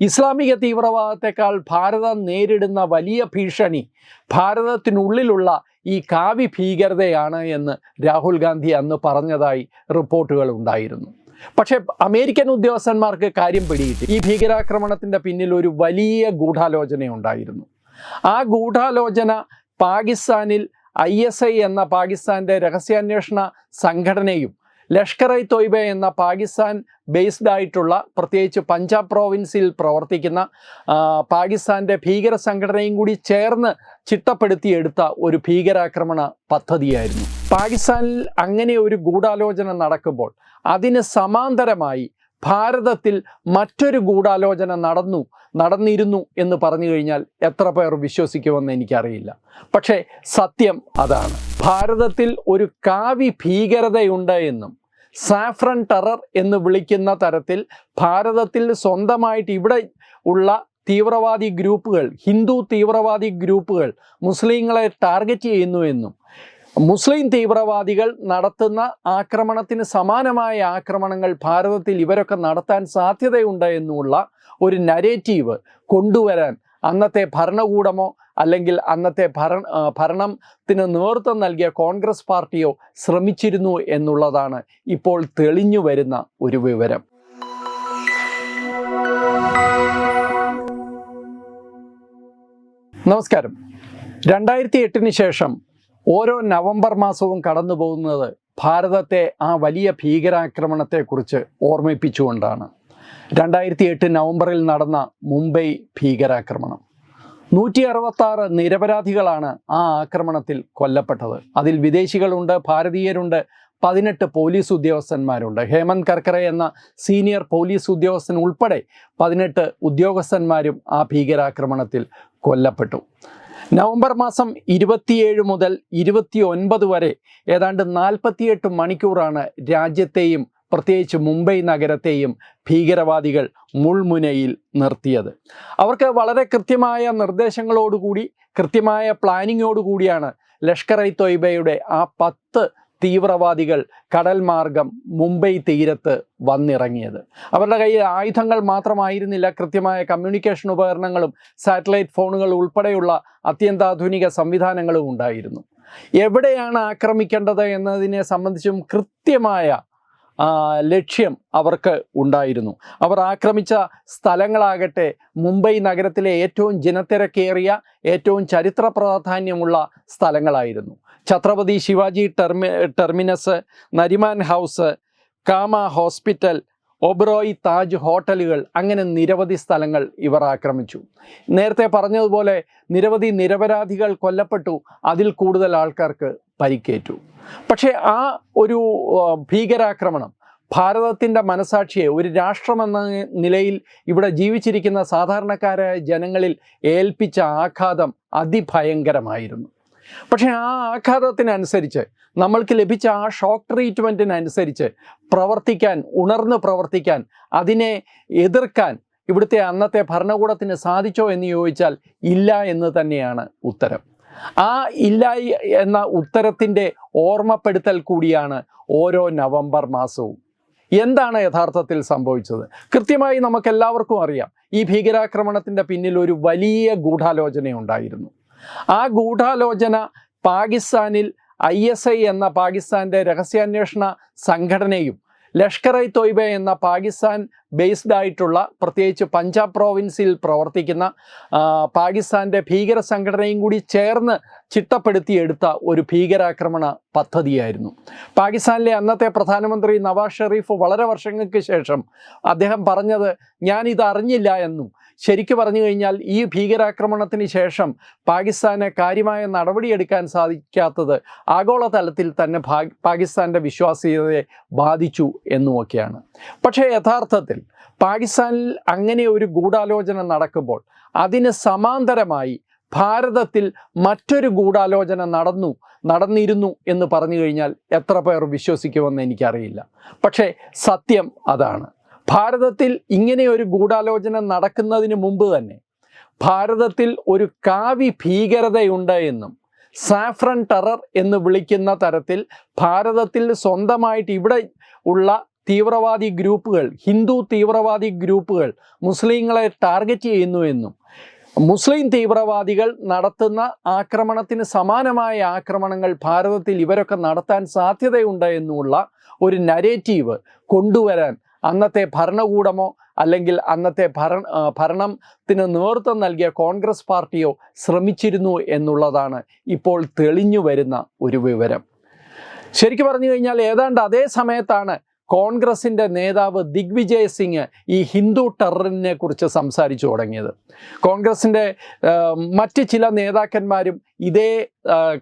ഇസ്ലാമിക തീവ്രവാദത്തെക്കാൾ ഭാരതം നേരിടുന്ന വലിയ ഭീഷണി ഭാരതത്തിനുള്ളിലുള്ള ഈ കാവി ഭീകരതയാണ് എന്ന് രാഹുൽ ഗാന്ധി അന്ന് പറഞ്ഞതായി റിപ്പോർട്ടുകൾ ഉണ്ടായിരുന്നു. പക്ഷേ അമേരിക്കൻ ഉദ്യോഗസ്ഥന്മാർക്ക് കാര്യം പിടിയിട്ട് ഈ ഭീകരാക്രമണത്തിന്റെ പിന്നിൽ ഒരു വലിയ ഗൂഢാലോചന ഉണ്ടായിരുന്നു. ആ ഗൂഢാലോചന പാകിസ്ഥാനിൽ ഐ എസ് ഐ എന്ന പാകിസ്ഥാന്റെ രഹസ്യാന്വേഷണ സംഘടനയും ലഷ്കർ ഐ തൊയ്ബ എന്ന പാകിസ്ഥാൻ ബേസ്ഡ് ആയിട്ടുള്ള പ്രത്യേകിച്ച് പഞ്ചാബ് പ്രോവിൻസിൽ പ്രവർത്തിക്കുന്ന പാകിസ്ഥാന്റെ ഭീകര സംഘടനയും കൂടി ചേർന്ന് ചിട്ടപ്പെടുത്തിയെടുത്ത ഒരു ഭീകരാക്രമണ പദ്ധതിയായിരുന്നു. പാകിസ്ഥാനിൽ അങ്ങനെ ഒരു ഗൂഢാലോചന നടക്കുമ്പോൾ അതിന് സമാന്തരമായി ഭാരതത്തിൽ മറ്റൊരു ഗൂഢാലോചന നടന്നു. നടന്നിരുന്നു എന്ന് പറഞ്ഞു കഴിഞ്ഞാൽ എത്ര പേർ വിശ്വസിക്കുമെന്ന് എനിക്കറിയില്ല. പക്ഷേ സത്യം അതാണ്. ഭാരതത്തിൽ ഒരു കാവി ഭീകരതയുണ്ട് എന്നും സാഫ്രൺ ടെറർ എന്ന് വിളിക്കുന്ന തരത്തിൽ ഭാരതത്തിൽ സ്വന്തമായിട്ട് ഇവിടെ ഉള്ള തീവ്രവാദി ഗ്രൂപ്പുകൾ ഹിന്ദു തീവ്രവാദി ഗ്രൂപ്പുകൾ മുസ്ലിങ്ങളെ ടാർഗറ്റ് ചെയ്യുന്നു എന്നും മുസ്ലിം തീവ്രവാദികൾ നടത്തുന്ന ആക്രമണത്തിന് സമാനമായ ആക്രമണങ്ങൾ ഭാരതത്തിൽ ഇവരൊക്കെ നടത്താൻ സാധ്യതയുണ്ട് എന്നുള്ള ഒരു നരേറ്റീവ് കൊണ്ടുവരാൻ അന്നത്തെ ഭരണകൂടമോ അല്ലെങ്കിൽ അന്നത്തെ ഭരണ ആ, ഭരണത്തിന് നേതൃത്വം നൽകിയ കോൺഗ്രസ് പാർട്ടിയോ ശ്രമിച്ചിരുന്നു എന്നുള്ളതാണ് ഇപ്പോൾ തെളിഞ്ഞു വരുന്ന ഒരു വിവരം. നമസ്കാരം. രണ്ടായിരത്തി എട്ടിന് ശേഷം ഓരോ നവംബർ മാസവും കടന്നു പോകുന്നത് ഭാരതത്തെ ആ വലിയ ഭീകരാക്രമണത്തെക്കുറിച്ച് ഓർമ്മിപ്പിച്ചുകൊണ്ടാണ്. രണ്ടായിരത്തി എട്ട് നവംബറിൽ നടന്ന മുംബൈ ഭീകരാക്രമണം. നൂറ്റി അറുപത്താറ് നിരപരാധികളാണ് ആ ആക്രമണത്തിൽ കൊല്ലപ്പെട്ടത്. അതിൽ വിദേശികളുണ്ട് ഭാരതീയരുണ്ട് പതിനെട്ട് പോലീസ് ഉദ്യോഗസ്ഥന്മാരുണ്ട്. ഹേമന്ത് കർക്കറെ എന്ന സീനിയർ പോലീസ് ഉദ്യോഗസ്ഥൻ ഉൾപ്പെടെ പതിനെട്ട് ഉദ്യോഗസ്ഥന്മാരും ആ ഭീകരാക്രമണത്തിൽ കൊല്ലപ്പെട്ടു. നവംബർ മാസം ഇരുപത്തിയേഴ് മുതൽ ഇരുപത്തി ഒൻപത് വരെ ഏതാണ്ട് നാൽപ്പത്തിയെട്ട് മണിക്കൂറാണ് രാജ്യത്തെയും പ്രത്യേകിച്ച് മുംബൈ നഗരത്തെയും ഭീകരവാദികൾ മുൾമുനയിൽ നിർത്തിയത്. അവർക്ക് വളരെ കൃത്യമായ നിർദ്ദേശങ്ങളോടുകൂടി കൃത്യമായ പ്ലാനിങ്ങോടുകൂടിയാണ് ലഷ്കർ ഐ തൊയ്ബയുടെ ആ പത്ത് തീവ്രവാദികൾ കടൽ മാർഗം മുംബൈ തീരത്ത് വന്നിറങ്ങിയത്. അവരുടെ കയ്യിൽ ആയുധങ്ങൾ മാത്രമായിരുന്നില്ല. കൃത്യമായ കമ്മ്യൂണിക്കേഷൻ ഉപകരണങ്ങളും സാറ്റലൈറ്റ് ഫോണുകൾ ഉൾപ്പെടെയുള്ള അത്യന്താധുനിക സംവിധാനങ്ങളും ഉണ്ടായിരുന്നു. എവിടെയാണ് ആക്രമിക്കേണ്ടത് എന്നതിനെ സംബന്ധിച്ചും കൃത്യമായ ലക്ഷ്യം അവർക്ക് ഉണ്ടായിരുന്നു. അവർ ആക്രമിച്ച സ്ഥലങ്ങളാകട്ടെ മുംബൈ നഗരത്തിലെ ഏറ്റവും ജനത്തിരക്കേറിയ ഏറ്റവും ചരിത്ര പ്രാധാന്യമുള്ള സ്ഥലങ്ങളായിരുന്നു. Chhatrapati Shivaji ടെർമി terminus Nariman house Cama hospital Oberoi Taj ഹോട്ടലുകൾ അങ്ങനെ നിരവധി സ്ഥലങ്ങൾ ഇവർ ആക്രമിച്ചു. നേരത്തെ പറഞ്ഞതുപോലെ നിരവധി നിരപരാധികൾ കൊല്ലപ്പെട്ടു അതിൽ കൂടുതൽ ആൾക്കാർക്ക് പരിക്കേറ്റു. പക്ഷേ ആ ഒരു ഭീകരാക്രമണം ഭാരതത്തിന്റെ മനസാക്ഷിയെ ഒരു രാഷ്ട്രമെന്ന നിലയിൽ ഇവിടെ ജീവിച്ചിരിക്കുന്ന സാധാരണക്കാരായ ജനങ്ങളിൽ ഏൽപ്പിച്ച ആഘാതം അതിഭയങ്കരമായിരുന്നു. പക്ഷേ ആ ആഘാതത്തിനനുസരിച്ച് നമ്മൾക്ക് ലഭിച്ച ആ ഷോക്ക് ട്രീറ്റ്മെന്റിനനുസരിച്ച് പ്രവർത്തിക്കാൻ ഉണർന്ന് പ്രവർത്തിക്കാൻ അതിനെ എതിർക്കാൻ ഇവിടുത്തെ അന്നത്തെ ഭരണകൂടത്തിന് സാധിച്ചോ എന്ന് ചോദിച്ചാൽ ഇല്ല എന്ന് തന്നെയാണ് ഉത്തരം. ആ ഇല്ല എന്ന ഉത്തരത്തിന്റെ ഓർമ്മപ്പെടുത്തൽ കൂടിയാണ് ഓരോ നവംബർ മാസവും. എന്താണ് യഥാർത്ഥത്തിൽ സംഭവിച്ചത്? കൃത്യമായി നമുക്കെല്ലാവർക്കും അറിയാം ഈ ഭീകരാക്രമണത്തിന്റെ പിന്നിൽ ഒരു വലിയ ഗൂഢാലോചന ഉണ്ടായിരുന്നു ആ ഗൂഢാലോചന പാകിസ്ഥാനിൽ ഐ എസ് ഐ എന്ന പാകിസ്ഥാന്റെ രഹസ്യാന്വേഷണ സംഘടനയും ലഷ്കർ ഐ തൊയ്ബ എന്ന പാകിസ്ഥാൻ ബേസ്ഡ് ആയിട്ടുള്ള പ്രത്യേകിച്ച് പഞ്ചാബ് പ്രോവിൻസിൽ പ്രവർത്തിക്കുന്ന പാകിസ്ഥാന്റെ ഭീകര സംഘടനയും കൂടി ചേർന്ന് ചിട്ടപ്പെടുത്തിയെടുത്ത ഒരു ഭീകരാക്രമണ പദ്ധതിയായിരുന്നു. പാകിസ്ഥാനിലെ അന്നത്തെ പ്രധാനമന്ത്രി നവാസ് ഷെറീഫ് വളരെ വർഷങ്ങൾക്ക് ശേഷം അദ്ദേഹം പറഞ്ഞത് ഞാനിത് അറിഞ്ഞില്ല എന്നും. ശരിക്കു പറഞ്ഞു കഴിഞ്ഞാൽ ഈ ഭീകരാക്രമണത്തിന് ശേഷം പാകിസ്ഥാന് കാര്യമായ നടപടിയെടുക്കാൻ സാധിക്കാത്തത് ആഗോളതലത്തിൽ തന്നെ പാകിസ്ഥാന്റെ വിശ്വാസ്യതയെ ബാധിച്ചു എന്നുമൊക്കെയാണ്. പക്ഷേ യഥാർത്ഥത്തിൽ പാകിസ്ഥാനിൽ അങ്ങനെ ഒരു ഗൂഢാലോചന നടക്കുമ്പോൾ അതിന് സമാന്തരമായി ഭാരതത്തിൽ മറ്റൊരു ഗൂഢാലോചന നടന്നു നടന്നിരുന്നു എന്ന് പറഞ്ഞു കഴിഞ്ഞാൽ എത്ര പേർ വിശ്വസിക്കുമെന്ന് എനിക്കറിയില്ല. പക്ഷേ സത്യം അതാണ്. ഭാരതത്തിൽ ഇങ്ങനെ ഒരു ഗൂഢാലോചന നടക്കുന്നതിന് മുമ്പ് തന്നെ ഭാരതത്തിൽ ഒരു കാവി ഭീകരതയുണ്ട് എന്നും സാഫ്രൺ ടെറർ എന്ന് വിളിക്കുന്ന തരത്തിൽ ഭാരതത്തിൽ സ്വന്തമായിട്ട് ഇവിടെ ഉള്ള തീവ്രവാദി ഗ്രൂപ്പുകൾ ഹിന്ദു തീവ്രവാദി ഗ്രൂപ്പുകൾ മുസ്ലിങ്ങളെ ടാർഗറ്റ് ചെയ്യുന്നു എന്നും. മുസ്ലിം തീവ്രവാദികൾ നടത്തുന്ന ആക്രമണത്തിന് സമാനമായ ആക്രമണങ്ങൾ ഭാരതത്തിൽ ഇവരൊക്കെ നടത്താൻ സാധ്യതയുണ്ട് എന്നുള്ള ഒരു നരേറ്റീവ് കൊണ്ടുവരാൻ അന്നത്തെ ഭരണകൂടമോ അല്ലെങ്കിൽ അന്നത്തെ ഭരണ ആ, ഭരണത്തിന് നേതൃത്വം നൽകിയ കോൺഗ്രസ് പാർട്ടിയോ ശ്രമിച്ചിരുന്നു എന്നുള്ളതാണ് ഇപ്പോൾ തെളിഞ്ഞു വരുന്ന ഒരു വിവരം. ശരിക്കും പറഞ്ഞു കഴിഞ്ഞാൽ ഏതാണ്ട് അതേ സമയത്താണ് കോൺഗ്രസിന്റെ നേതാവ് ദിഗ്വിജയ് സിംഗ് ഈ ഹിന്ദു ടെററിനെ കുറിച്ച് സംസാരിച്ചു തുടങ്ങിയത്. കോൺഗ്രസിന്റെ മറ്റ് ചില നേതാക്കന്മാരും ഇതേ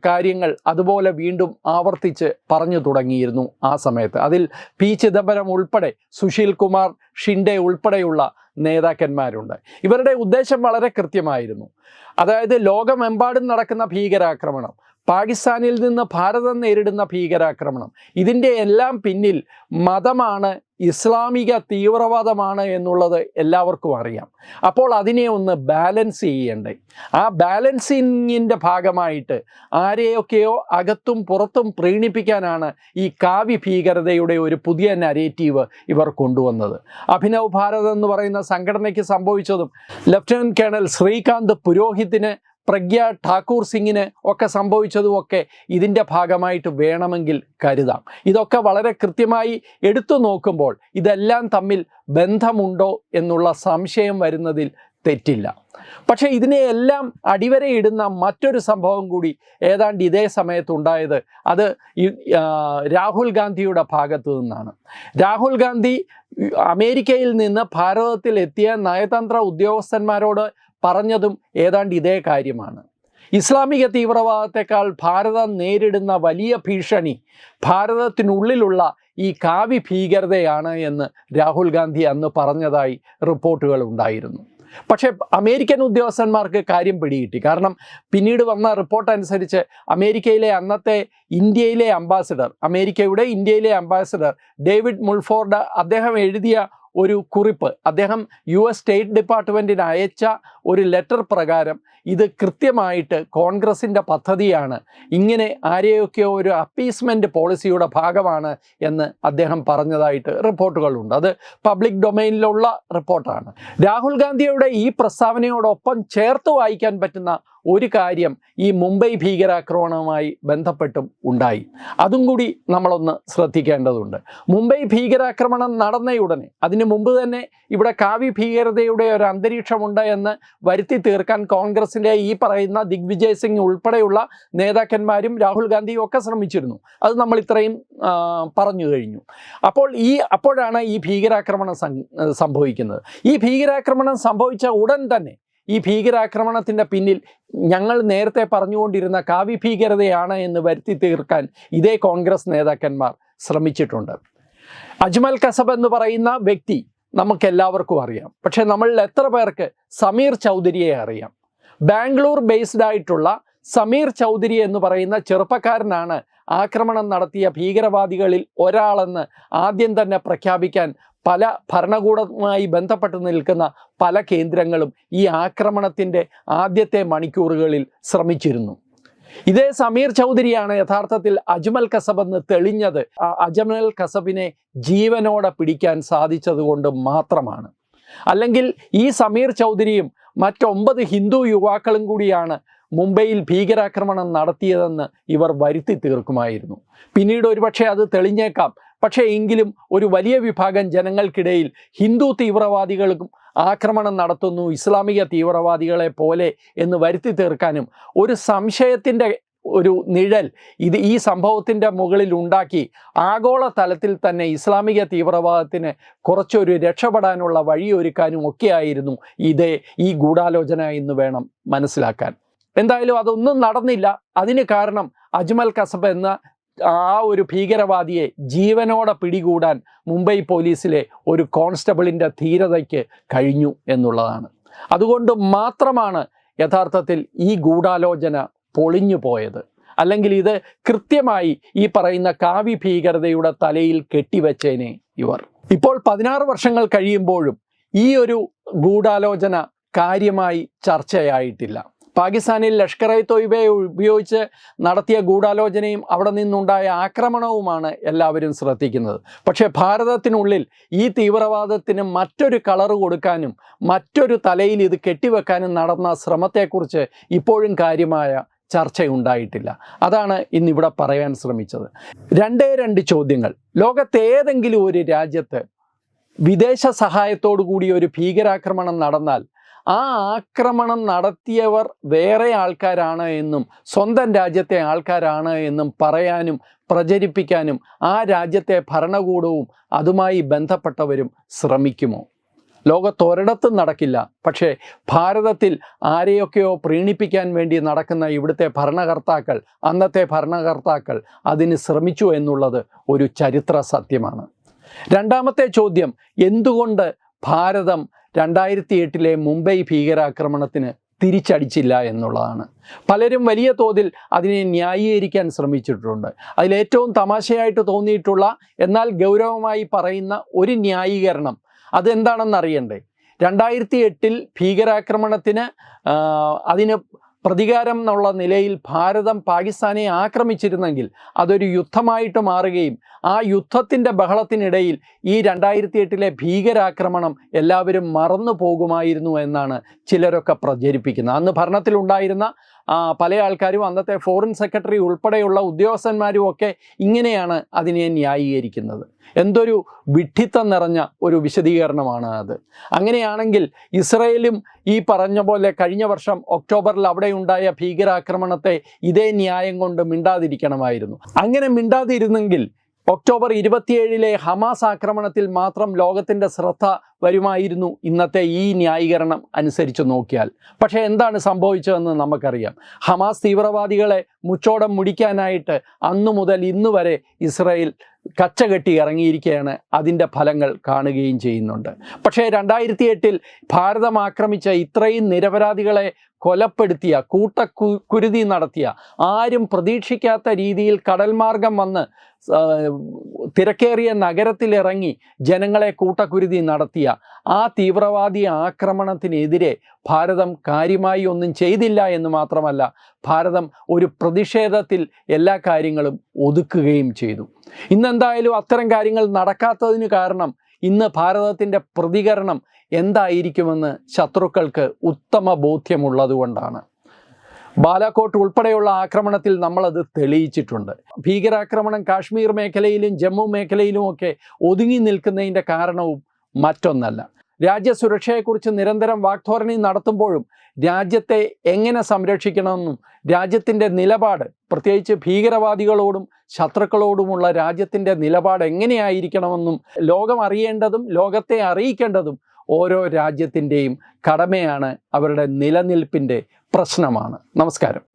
കാര്യങ്ങൾ അതുപോലെ വീണ്ടും ആവർത്തിച്ച് പറഞ്ഞു തുടങ്ങിയിരുന്നു ആ സമയത്ത്. അതിൽ പി. ചിദംബരം ഉൾപ്പെടെ സുശീൽ കുമാർ ഷിൻഡെ ഉൾപ്പെടെയുള്ള നേതാക്കന്മാരുണ്ട്. ഇവരുടെ ഉദ്ദേശം വളരെ കൃത്യമായിരുന്നു. അതായത് ലോകമെമ്പാടും നടക്കുന്ന ഭീകരാക്രമണം. പാകിസ്ഥാനിൽ നിന്ന് ഭാരതം നേരിടുന്ന ഭീകരാക്രമണം. ഇതിന്റെ എല്ലാം പിന്നിൽ മതമാണ് ഇസ്ലാമിക തീവ്രവാദമാണ് എന്നുള്ളത് എല്ലാവർക്കും അറിയാം. അപ്പോൾ അതിനെ ഒന്ന് ബാലൻസ് ചെയ്യണ്ടേ. ആ ബാലൻസിങ്ങിന്റെ ഭാഗമായിട്ട് ആരെയൊക്കെയോ അകത്തും പുറത്തും പ്രീണിപ്പിക്കാനാണ് ഈ കാവ്യ ഭീകരതയുടെ ഒരു പുതിയ നരേറ്റീവ് ഇവർ കൊണ്ടുവന്നത്. അഭിനവ് ഭാരത് എന്ന് പറയുന്ന സംഘടനയ്ക്ക് സംഭവിച്ചതും ലഫ്റ്റനന്റ് കേണൽ ശ്രീകാന്ത് പുരോഹിതിന് പ്രഗ്യ ഠാക്കൂർ സിംഗിന് ഒക്കെ സംഭവിച്ചതുമൊക്കെ ഇതിന്റെ ഭാഗമായിട്ട് വേണമെങ്കിൽ കരുതാം. ഇതൊക്കെ വളരെ കൃത്യമായി എടുത്തു നോക്കുമ്പോൾ ഇതെല്ലാം തമ്മിൽ ബന്ധമുണ്ടോ എന്നുള്ള സംശയം വരുന്നതിൽ തെറ്റില്ല. പക്ഷേ ഇതിനെയെല്ലാം അടിവരയിടുന്ന മറ്റൊരു സംഭവം കൂടി ഏതാണ്ട് ഇതേ സമയത്തുണ്ടായത് അത് രാഹുൽ ഗാന്ധിയുടെ ഭാഗത്തു നിന്നാണ്. രാഹുൽ ഗാന്ധി അമേരിക്കയിൽ നിന്ന് ഭാരതത്തിൽ എത്തിയ നയതന്ത്ര ഉദ്യോഗസ്ഥന്മാരോട് പറഞ്ഞതും ഏതാണ്ട് ഇതേ കാര്യമാണ്. ഇസ്ലാമിക തീവ്രവാദത്തെക്കാൾ ഭാരതം നേരിടുന്ന വലിയ ഭീഷണി ഭാരതത്തിനുള്ളിലുള്ള ഈ കാവി ഭീകരതയാണ് എന്ന് രാഹുൽ ഗാന്ധി അന്ന് പറഞ്ഞതായി റിപ്പോർട്ടുകൾ ഉണ്ടായിരുന്നു. പക്ഷേ അമേരിക്കൻ ഉദ്യോഗസ്ഥന്മാർക്ക് കാര്യം പിടികിട്ടി. കാരണം പിന്നീട് വന്ന റിപ്പോർട്ട് അനുസരിച്ച് അമേരിക്കയിലെ അന്നത്തെ ഇന്ത്യയിലെ അംബാസിഡർ അമേരിക്കയുടെ ഇന്ത്യയിലെ അംബാസിഡർ ഡേവിഡ് മുൾഫോർഡ് അദ്ദേഹം എഴുതിയ ഒരു കുറിപ്പ്. അദ്ദേഹം യു എസ് സ്റ്റേറ്റ് ഡിപ്പാർട്ട്മെന്റിന് അയച്ച ഒരു ലെറ്റർ പ്രകാരം ഇത് കൃത്യമായിട്ട് കോൺഗ്രസിന്റെ പദ്ധതിയാണ്. ഇങ്ങനെ ആരെയൊക്കെയോ ഒരു അപ്പീസ്മെന്റ് പോളിസിയുടെ ഭാഗമാണ് എന്ന് അദ്ദേഹം പറഞ്ഞതായിട്ട് റിപ്പോർട്ടുകളുണ്ട്. അത് പബ്ലിക് ഡൊമൈനിലുള്ള റിപ്പോർട്ടാണ്. രാഹുൽ ഗാന്ധിയുടെ ഈ പ്രസ്താവനയോടൊപ്പം ചേർത്ത് വായിക്കാൻ പറ്റുന്ന ഒരു കാര്യം ഈ മുംബൈ ഭീകരാക്രമണവുമായി ബന്ധപ്പെട്ടും ഉണ്ടായി. അതും കൂടി നമ്മളൊന്ന് ശ്രദ്ധിക്കേണ്ടതുണ്ട്. മുംബൈ ഭീകരാക്രമണം നടന്നയുടനെ അതിന് മുമ്പ് തന്നെ ഇവിടെ കാവ്യ ഭീകരതയുടെ ഒരു അന്തരീക്ഷമുണ്ട് എന്ന് വരുത്തി തീർക്കാൻ കോൺഗ്രസിന്റെ ഈ പറയുന്ന ദിഗ്വിജയ് സിംഗ് ഉൾപ്പെടെയുള്ള നേതാക്കന്മാരും രാഹുൽ ഗാന്ധിയും ഒക്കെ ശ്രമിച്ചിരുന്നു. അത് നമ്മൾ ഇത്രയും പറഞ്ഞു കഴിഞ്ഞു. അപ്പോൾ ഈ അപ്പോഴാണ് ഈ ഭീകരാക്രമണം സംഭവിക്കുന്നത്. ഈ ഭീകരാക്രമണം സംഭവിച്ച ഉടൻ തന്നെ ഈ ഭീകരാക്രമണത്തിന്റെ പിന്നിൽ ഞങ്ങൾ നേരത്തെ പറഞ്ഞുകൊണ്ടിരുന്ന കാവ്യ ഭീകരതയാണ് എന്ന് വരുത്തി തീർക്കാൻ ഇതേ കോൺഗ്രസ് നേതാക്കന്മാർ ശ്രമിച്ചിട്ടുണ്ട്. അജ്മൽ കസബ് എന്ന് പറയുന്ന വ്യക്തി നമുക്കെല്ലാവർക്കും അറിയാം. പക്ഷേ നമ്മളിൽ എത്ര പേർക്ക് സമീർ ചൗധരിയെ അറിയാം? ബാംഗ്ലൂർ ബേസ്ഡ് ആയിട്ടുള്ള സമീർ ചൗധരി എന്ന് പറയുന്ന ചെറുപ്പക്കാരനാണ് ആക്രമണം നടത്തിയ ഭീകരവാദികളിൽ ഒരാളെന്ന് ആദ്യം തന്നെ പ്രഖ്യാപിക്കാൻ പല ഭരണകൂടവുമായി ബന്ധപ്പെട്ട് നിൽക്കുന്ന പല കേന്ദ്രങ്ങളും ഈ ആക്രമണത്തിന്റെ ആദ്യത്തെ മണിക്കൂറുകളിൽ ശ്രമിച്ചിരുന്നു. ഇതേ സമീർ ചൗധരിയാണ് യഥാർത്ഥത്തിൽ അജ്മൽ കസബ് എന്ന് തെളിഞ്ഞത് അജ്മൽ കസബിനെ ജീവനോടെ പിടിക്കാൻ സാധിച്ചതുകൊണ്ട് മാത്രമാണ്. അല്ലെങ്കിൽ ഈ സമീർ ചൗധരിയും മറ്റൊമ്പത് ഹിന്ദു യുവാക്കളും കൂടിയാണ് മുംബൈയിൽ ഭീകരാക്രമണം നടത്തിയതെന്ന് ഇവർ വരുത്തി തീർക്കുമായിരുന്നു. പിന്നീട് ഒരുപക്ഷെ അത് തെളിഞ്ഞേക്കാം. പക്ഷേ എങ്കിലും ഒരു വലിയ വിഭാഗം ജനങ്ങൾക്കിടയിൽ ഹിന്ദു തീവ്രവാദികൾക്കും ആക്രമണം നടത്തുന്നു ഇസ്ലാമിക തീവ്രവാദികളെ പോലെ എന്ന് വരുത്തി തീർക്കാനും ഒരു സംശയത്തിന്റെ ഒരു നിഴൽ ഇത് ഈ സംഭവത്തിന്റെ മുകളിൽ ഉണ്ടാക്കി ആഗോള തലത്തിൽ തന്നെ ഇസ്ലാമിക തീവ്രവാദത്തിന് കുറച്ചൊരു രക്ഷപ്പെടാനുള്ള വഴിയൊരുക്കാനും ഒക്കെയായിരുന്നു ഇതേ ഈ ഗൂഢാലോചന എന്ന് വേണം മനസ്സിലാക്കാൻ. എന്തായാലും അതൊന്നും നടന്നില്ല. അതിന് കാരണം അജ്മൽ കസബ് എന്ന ആ ഒരു ഭീകരവാദിയെ ജീവനോടെ പിടികൂടാൻ മുംബൈ പോലീസിലെ ഒരു കോൺസ്റ്റബിളിന്റെ ധീരതയ്ക്ക് കഴിഞ്ഞു എന്നുള്ളതാണ്. അതുകൊണ്ട് മാത്രമാണ് യഥാർത്ഥത്തിൽ ഈ ഗൂഢാലോചന പൊളിഞ്ഞു പോയത്. അല്ലെങ്കിൽ ഇത് കൃത്യമായി ഈ പറയുന്ന കാവ്യ ഭീകരതയുടെ തലയിൽ കെട്ടിവെച്ചേനെ ഇവർ. ഇപ്പോൾ പതിനാറ് വർഷങ്ങൾ കഴിയുമ്പോഴും ഈ ഒരു ഗൂഢാലോചന കാര്യമായി ചർച്ചയായിട്ടില്ല. പാകിസ്ഥാനിൽ ലഷ്കർ ഇ തൊയ്ബയെ ഉപയോഗിച്ച് നടത്തിയ ഗൂഢാലോചനയും അവിടെ നിന്നുണ്ടായ ആക്രമണവുമാണ് എല്ലാവരും ശ്രദ്ധിക്കുന്നത്. പക്ഷേ ഭാരതത്തിനുള്ളിൽ ഈ തീവ്രവാദത്തിന് മറ്റൊരു കളർ കൊടുക്കാനും മറ്റൊരു തലയിൽ ഇത് കെട്ടിവെക്കാനും നടന്ന ശ്രമത്തെക്കുറിച്ച് ഇപ്പോഴും കാര്യമായ ചർച്ചയുണ്ടായിട്ടില്ല. അതാണ് ഇന്നിവിടെ പറയാൻ ശ്രമിച്ചത്. രണ്ടേ രണ്ട് ചോദ്യങ്ങൾ. ലോകത്തേതെങ്കിലും ഒരു രാജ്യത്ത് വിദേശ സഹായത്തോടു കൂടി ഒരു ഭീകരാക്രമണം നടന്നാൽ ആ ആക്രമണം നടത്തിയവർ വേറെ ആൾക്കാരാണ് എന്നും സ്വന്തം രാജ്യത്തെ ആൾക്കാരാണ് എന്നും പറയാനും പ്രചരിപ്പിക്കാനും ആ രാജ്യത്തെ ഭരണകൂടവും അതുമായി ബന്ധപ്പെട്ടവരും ശ്രമിക്കുമോ? ലോകത്തൊരിടത്തും നടക്കില്ല. പക്ഷേ ഭാരതത്തിൽ ആരെയൊക്കെയോ പ്രീണിപ്പിക്കാൻ വേണ്ടി നടക്കുന്ന ഇവിടുത്തെ ഭരണകർത്താക്കൾ അന്നത്തെ ഭരണകർത്താക്കൾ അതിന് ശ്രമിച്ചു എന്നുള്ളത് ഒരു ചരിത്ര സത്യമാണ്. രണ്ടാമത്തെ ചോദ്യം എന്തുകൊണ്ട് ഭാരതം രണ്ടായിരത്തി എട്ടിലെ മുംബൈ ഭീകരാക്രമണത്തിന് തിരിച്ചടിച്ചില്ല എന്നുള്ളതാണ്. പലരും വലിയ തോതിൽ അതിനെ ന്യായീകരിക്കാൻ ശ്രമിച്ചിട്ടുണ്ട്. അതിലേറ്റവും തമാശയായിട്ട് തോന്നിയിട്ടുള്ള എന്നാൽ ഗൗരവമായി പറയുന്ന ഒരു ന്യായീകരണം അതെന്താണെന്ന് അറിയണ്ടേ രണ്ടായിരത്തി എട്ടിൽ ഭീകരാക്രമണത്തിന് അതിന് പ്രതികാരം എന്നുള്ള നിലയിൽ ഭാരതം പാകിസ്ഥാനെ ആക്രമിച്ചിരുന്നെങ്കിൽ അതൊരു യുദ്ധമായിട്ട് മാറുകയും ആ യുദ്ധത്തിന്റെ ബഹളത്തിനിടയിൽ ഈ രണ്ടായിരത്തി എട്ടിലെ ഭീകരാക്രമണം എല്ലാവരും മറന്നു പോകുമായിരുന്നു എന്നാണ് ചിലരൊക്കെ പ്രചരിപ്പിക്കുന്നത്. അന്ന് ഭരണത്തിലുണ്ടായിരുന്ന പല ആൾക്കാരും അന്നത്തെ ഫോറിൻ സെക്രട്ടറി ഉൾപ്പെടെയുള്ള ഉദ്യോഗസ്ഥന്മാരും ഒക്കെ ഇങ്ങനെയാണ് അതിനെ ന്യായീകരിക്കുന്നത്. എന്തൊരു വിഡ്ഢിത്തം നിറഞ്ഞ ഒരു വിശദീകരണമാണ് അത്. അങ്ങനെയാണെങ്കിൽ ഇസ്രയേലും ഈ പറഞ്ഞ പോലെ കഴിഞ്ഞ വർഷം ഒക്ടോബറിൽ അവിടെ ഉണ്ടായ ഭീകരാക്രമണത്തെ ഇതേ ന്യായം കൊണ്ട് മിണ്ടാതിരിക്കണമായിരുന്നു. അങ്ങനെ മിണ്ടാതിരുന്നെങ്കിൽ ഒക്ടോബർ ഇരുപത്തിയേഴിലെ ഹമാസ് ആക്രമണത്തിൽ മാത്രം ലോകത്തിന്റെ ശ്രദ്ധ വരുമായിരുന്നു ഇന്നത്തെ ഈ ന്യായീകരണം അനുസരിച്ച് നോക്കിയാൽ. പക്ഷേ എന്താണ് സംഭവിച്ചതെന്ന് നമുക്കറിയാം. ഹമാസ് തീവ്രവാദികളെ മുച്ചോടം മുടിക്കാനായിട്ട് അന്നു മുതൽ ഇന്ന് വരെ കച്ച കച്ചകെട്ടി ഇറങ്ങിയിരിക്കുകയാണ് അതിന്റെ ഫലങ്ങൾ കാണുകയും ചെയ്യുന്നുണ്ട്. പക്ഷേ രണ്ടായിരത്തി എട്ടിൽ ഭാരതം ആക്രമിച്ച ഇത്രയും നിരപരാധികളെ കൊലപ്പെടുത്തിയ കൂട്ടക്കു കുരുതി നടത്തിയ ആരും പ്രതീക്ഷിക്കാത്ത രീതിയിൽ കടൽമാർഗം വന്ന് തിരക്കേറിയ നഗരത്തിലിറങ്ങി ജനങ്ങളെ കൂട്ടക്കുരുതി നടത്തിയ ആ തീവ്രവാദി ആക്രമണത്തിനെതിരെ ഭാരതം കാര്യമായി ഒന്നും ചെയ്തില്ല എന്ന് മാത്രമല്ല ഭാരതം ഒരു പ്രതിഷേധത്തിൽ എല്ലാ കാര്യങ്ങളും ഒതുക്കുകയും ചെയ്തു. ഇന്നെന്തായാലും അത്തരം കാര്യങ്ങൾ നടക്കാത്തതിന് കാരണം ഇന്ന് ഭാരതത്തിന്റെ പ്രതികരണം എന്തായിരിക്കുമെന്ന് ശത്രുക്കൾക്ക് ഉത്തമ ബോധ്യമുള്ളതുകൊണ്ടാണ്. ബാലാക്കോട്ട് ഉൾപ്പെടെയുള്ള ആക്രമണത്തിൽ നമ്മളത് തെളിയിച്ചിട്ടുണ്ട്. ഭീകരാക്രമണം കാശ്മീർ മേഖലയിലും ജമ്മു മേഖലയിലും ഒക്കെ ഒതുങ്ങി നിൽക്കുന്നതിന്റെ കാരണവും മറ്റൊന്നല്ല. രാജ്യസുരക്ഷയെക്കുറിച്ച് നിരന്തരം വാക്ധോരണി നടത്തുമ്പോഴും രാജ്യത്തെ എങ്ങനെ സംരക്ഷിക്കണമെന്നും രാജ്യത്തിന്റെ നിലപാട് പ്രത്യേകിച്ച് ഭീകരവാദികളോടും ശത്രുക്കളോടുമുള്ള രാജ്യത്തിന്റെ നിലപാട് എങ്ങനെയായിരിക്കണമെന്നും ലോകം അറിയേണ്ടതും ലോകത്തെ അറിയിക്കേണ്ടതും ഓരോ രാജ്യത്തിന്റെയും കടമയാണ് അവരുടെ നിലനിൽപ്പിന്റെ പ്രശ്നമാണ്. നമസ്കാരം.